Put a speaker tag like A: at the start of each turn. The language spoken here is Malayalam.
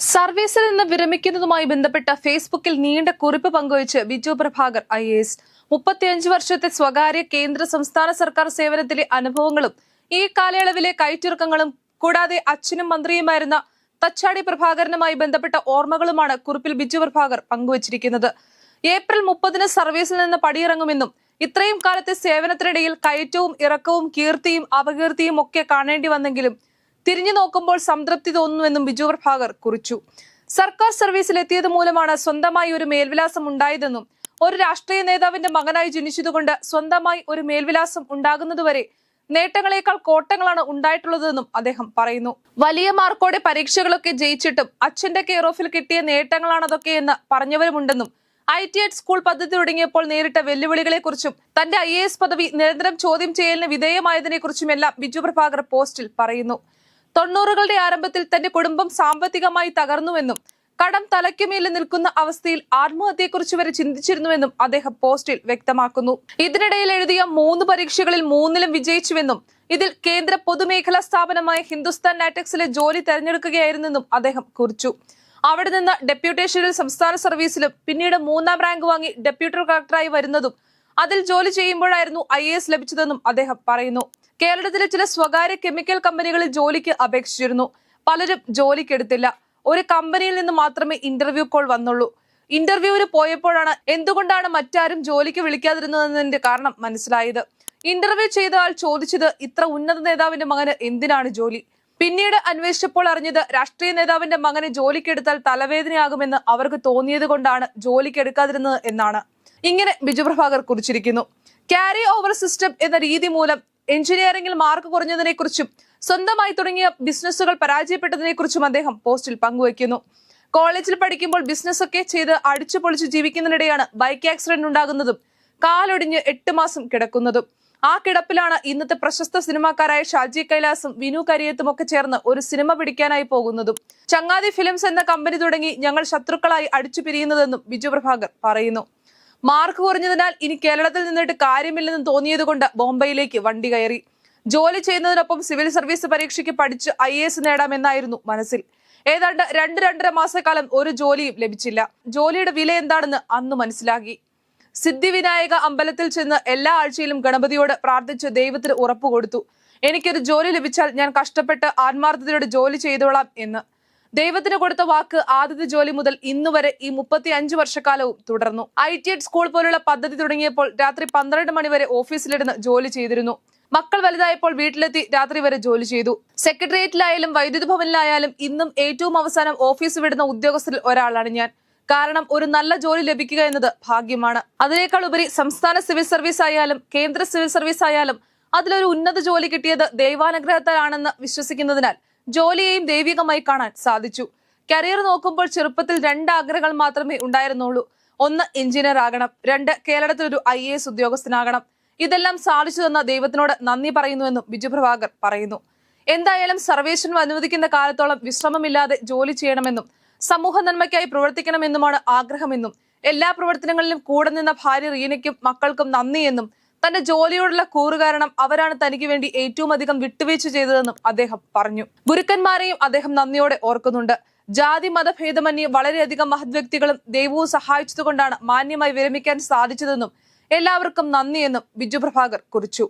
A: സർവീസിൽ നിന്ന് വിരമിക്കുന്നതുമായി ബന്ധപ്പെട്ട ഫേസ്ബുക്കിൽ നീണ്ട കുറിപ്പ് പങ്കുവച്ച് Biju Prabhakar I A S. മുപ്പത്തിയഞ്ച് വർഷത്തെ സ്വകാര്യ കേന്ദ്ര സംസ്ഥാന സർക്കാർ സേവനത്തിലെ അനുഭവങ്ങളും ഈ കാലയളവിലെ കയറ്റുറക്കങ്ങളും കൂടാതെ അച്ഛനും മന്ത്രിയുമായിരുന്ന തച്ചാടി പ്രഭാകരനുമായി ബന്ധപ്പെട്ട ഓർമ്മകളുമാണ് കുറിപ്പിൽ ബിജു പ്രഭാകർ പങ്കുവച്ചിരിക്കുന്നത്. ഏപ്രിൽ മുപ്പതിന് സർവീസിൽ നിന്ന് പടിയിറങ്ങുമെന്നും ഇത്രയും കാലത്തെ സേവനത്തിനിടയിൽ കയറ്റവും ഇറക്കവും കീർത്തിയും അപകീർത്തിയും ഒക്കെ കാണേണ്ടി വന്നെങ്കിലും തിരിഞ്ഞു നോക്കുമ്പോൾ സംതൃപ്തി തോന്നുന്നുവെന്നും ബിജു പ്രഭാകർ കുറിച്ചു. സർക്കാർ സർവീസിൽ എത്തിയത് മൂലമാണ് സ്വന്തമായി ഒരു മേൽവിലാസം ഉണ്ടായതെന്നും ഒരു രാഷ്ട്രീയ നേതാവിന്റെ മകനായി ജനിച്ചതുകൊണ്ട് സ്വന്തമായി ഒരു മേൽവിലാസം ഉണ്ടാകുന്നതുവരെ നേട്ടങ്ങളെക്കാൾ കോട്ടങ്ങളാണ് ഉണ്ടായിട്ടുള്ളതെന്നും അദ്ദേഹം പറയുന്നു. വലിയ മാർക്കോടെ പരീക്ഷകളൊക്കെ ജയിച്ചിട്ടും അച്ഛന്റെ കെയർ ഓഫിൽ കിട്ടിയ നേട്ടങ്ങളാണതൊക്കെ എന്ന് പറഞ്ഞവരുമുണ്ടെന്നും ഐ ടി എഡ് സ്കൂൾ പദ്ധതി തുടങ്ങിയപ്പോൾ നേരിട്ട വെല്ലുവിളികളെക്കുറിച്ചും തന്റെ ഐ എ എസ് പദവി നിരന്തരം ചോദ്യം ചെയ്യലിന് വിധേയമായതിനെക്കുറിച്ചുമെല്ലാം ബിജു പ്രഭാകർ പോസ്റ്റിൽ പറയുന്നു. തൊണ്ണൂറുകളുടെ ആരംഭത്തിൽ തന്റെ കുടുംബം സാമ്പത്തികമായി തകർന്നുവെന്നും കടം തലയ്ക്കുമേൽ നിൽക്കുന്ന അവസ്ഥയിൽ ആത്മഹത്യയെക്കുറിച്ച് വരെ ചിന്തിച്ചിരുന്നുവെന്നും അദ്ദേഹം പോസ്റ്റിൽ വ്യക്തമാക്കുന്നു. ഇതിനിടയിൽ എഴുതിയ മൂന്ന് പരീക്ഷകളിൽ മൂന്നിലും വിജയിച്ചുവെന്നും ഇതിൽ കേന്ദ്ര പൊതുമേഖലാ സ്ഥാപനമായ ഹിന്ദുസ്ഥാൻ നാറ്റക്സിലെ ജോലി തെരഞ്ഞെടുക്കുകയായിരുന്നെന്നും അദ്ദേഹം കുറിച്ചു. അവിടെ നിന്ന് ഡെപ്യൂട്ടേഷനിൽ സംസ്ഥാന സർവീസിലും പിന്നീട് മൂന്നാം റാങ്ക് വാങ്ങി ഡെപ്യൂട്ടി കളക്ടറായി വരുന്നതും അതിൽ ജോലി ചെയ്യുമ്പോഴായിരുന്നു ഐ ലഭിച്ചതെന്നും അദ്ദേഹം പറയുന്നു. കേരളത്തിലെ ചില സ്വകാര്യ കെമിക്കൽ കമ്പനികളിൽ ജോലിക്ക് അപേക്ഷിച്ചിരുന്നു. പലരും ജോലിക്കെടുത്തില്ല. ഒരു കമ്പനിയിൽ നിന്ന് മാത്രമേ ഇന്റർവ്യൂ കോൾ വന്നുള്ളൂ. ഇന്റർവ്യൂവിന് പോയപ്പോഴാണ് എന്തുകൊണ്ടാണ് മറ്റാരും ജോലിക്ക് വിളിക്കാതിരുന്നതെന്നതിന്റെ കാരണം മനസ്സിലായത്. ഇന്റർവ്യൂ ചെയ്ത ആൾ ചോദിച്ചത് ഇത്ര ഉന്നത നേതാവിന്റെ മകന് എന്തിനാണ് ജോലി? പിന്നീട് അന്വേഷിച്ചപ്പോൾ അറിഞ്ഞത് രാഷ്ട്രീയ നേതാവിന്റെ മകനെ ജോലിക്കെടുത്താൽ തലവേദനയാകുമെന്ന് അവർക്ക് തോന്നിയത് കൊണ്ടാണ് ജോലിക്കെടുക്കാതിരുന്നത് എന്നാണ്. ഇങ്ങനെ ബിജു പ്രഭാകർ കുറിച്ചിരിക്കുന്നു. ക്യാരി ഓവർ സിസ്റ്റം എന്ന രീതി മൂലം എഞ്ചിനീയറിംഗിൽ മാർക്ക് കുറഞ്ഞതിനെ കുറിച്ചും സ്വന്തമായി തുടങ്ങിയ ബിസിനസ്സുകൾ പരാജയപ്പെട്ടതിനെ കുറിച്ചും അദ്ദേഹം പോസ്റ്റിൽ പങ്കുവയ്ക്കുന്നു. കോളേജിൽ പഠിക്കുമ്പോൾ ബിസിനസ് ഒക്കെ ചെയ്ത് അടിച്ചു പൊളിച്ച് ജീവിക്കുന്നതിനിടെയാണ് ബൈക്ക് ആക്സിഡന്റ് ഉണ്ടാകുന്നതും കാലൊടിഞ്ഞ് എട്ട് മാസം കിടക്കുന്നതും. ആ കിടപ്പിലാണ് ഇന്നത്തെ പ്രശസ്ത സിനിമാക്കാരായ ഷാജി കൈലാസും വിനു കരിയത്തും ഒക്കെ ചേർന്ന് ഒരു സിനിമ പിടിക്കാനായി പോകുന്നതും. ചങ്ങാതി ഫിലിംസ് എന്ന കമ്പനി തുടങ്ങി ഞങ്ങൾ ശത്രുക്കളായി അടിച്ചു പിരിയുന്നതെന്നും ബിജു പറയുന്നു. മാർക്ക് കുറഞ്ഞതിനാൽ ഇനി കേരളത്തിൽ നിന്നിട്ട് കാര്യമില്ലെന്ന് തോന്നിയതുകൊണ്ട് ബോംബെയിലേക്ക് വണ്ടി കയറി. ജോലി ചെയ്യുന്നതിനൊപ്പം സിവിൽ സർവീസ് പരീക്ഷയ്ക്ക് പഠിച്ച് ഐ എസ് നേടാമെന്നായിരുന്നു മനസ്സിൽ. ഏതാണ്ട് രണ്ട് രണ്ടര മാസക്കാലം ഒരു ജോലിയും ലഭിച്ചില്ല. ജോലിയുടെ വില എന്താണെന്ന് അന്ന് മനസ്സിലാക്കി. സിദ്ധിവിനായക അമ്പലത്തിൽ ചെന്ന് എല്ലാ ആഴ്ചയിലും ഗണപതിയോട് പ്രാർത്ഥിച്ച് ദൈവത്തിന് ഉറപ്പ് കൊടുത്തു. എനിക്കൊരു ജോലി ലഭിച്ചാൽ ഞാൻ കഷ്ടപ്പെട്ട് ആത്മാർത്ഥതയോട് ജോലി ചെയ്തോളാം എന്ന്. ദൈവത്തിന് കൊടുത്ത വാക്ക് ആദ്യത്തെ ജോലി മുതൽ ഇന്ന് വരെ ഈ മുപ്പത്തി അഞ്ച് വർഷക്കാലവും തുടർന്നു. ഐ ടി എഡ് സ്കൂൾ പോലുള്ള പദ്ധതി തുടങ്ങിയപ്പോൾ രാത്രി പന്ത്രണ്ട് മണി വരെ ഓഫീസിലിരുന്ന് ജോലി ചെയ്തിരുന്നു. മക്കൾ വലുതായപ്പോൾ വീട്ടിലെത്തി രാത്രി വരെ ജോലി ചെയ്തു. സെക്രട്ടേറിയറ്റിലായാലും വൈദ്യുതി ഭവനിലായാലും ഇന്നും ഏറ്റവും അവസാനം ഓഫീസ് വിടുന്ന ഉദ്യോഗസ്ഥരിൽ ഒരാളാണ് ഞാൻ. കാരണം ഒരു നല്ല ജോലി ലഭിക്കുക എന്നത് ഭാഗ്യമാണ്. അതിനേക്കാൾ ഉപരി സംസ്ഥാന സിവിൽ സർവീസ് ആയാലും കേന്ദ്ര സിവിൽ സർവീസ് ആയാലും അതിലൊരു ഉന്നത ജോലി കിട്ടിയത് ദൈവാനുഗ്രഹത്താലാണെന്ന് വിശ്വസിക്കുന്നതിനാൽ ജോലിയെയും ദൈവികമായി കാണാൻ സാധിച്ചു. കരിയർ നോക്കുമ്പോൾ ചെറുപ്പത്തിൽ രണ്ട് ആഗ്രഹങ്ങൾ മാത്രമേ ഉണ്ടായിരുന്നുള്ളൂ. ഒന്ന് എഞ്ചിനീയർ ആകണം. രണ്ട് കേരളത്തിൽ ഒരു ഐ എ എസ് ഉദ്യോഗസ്ഥനാകണം. ഇതെല്ലാം സാധിച്ചു തന്ന ദൈവത്തിനോട് നന്ദി പറയുന്നുവെന്നും ബിജു പ്രഭാകർ പറയുന്നു. എന്തായാലും സർവേശ്വരൻ അനുവദിക്കുന്ന കാലത്തോളം വിശ്രമമില്ലാതെ ജോലി ചെയ്യണമെന്നും സമൂഹ നന്മയ്ക്കായി പ്രവർത്തിക്കണമെന്നുമാണ് ആഗ്രഹമെന്നും എല്ലാ പ്രവർത്തനങ്ങളിലും കൂടെ നിന്ന ഭാര്യ റീനയ്ക്കും മക്കൾക്കും നന്ദിയെന്നും തന്റെ ജോലിയോടുള്ള കൂറ് കാരണം അവരാണ് തനിക്ക് വേണ്ടി ഏറ്റവും അധികം വിട്ടുവീഴ്ച ചെയ്തതെന്നും അദ്ദേഹം പറഞ്ഞു. ഗുരുക്കന്മാരെയും അദ്ദേഹം നന്ദിയോടെ ഓർക്കുന്നുണ്ട്. ജാതി മതഭേദമന്യേ വളരെയധികം മഹത് വ്യക്തികളും ദൈവവും സഹായിച്ചതുകൊണ്ടാണ് മാന്യമായി വിരമിക്കാൻ സാധിച്ചതെന്നും എല്ലാവർക്കും നന്ദിയെന്നും ബിജു പ്രഭാകർ കുറിച്ചു.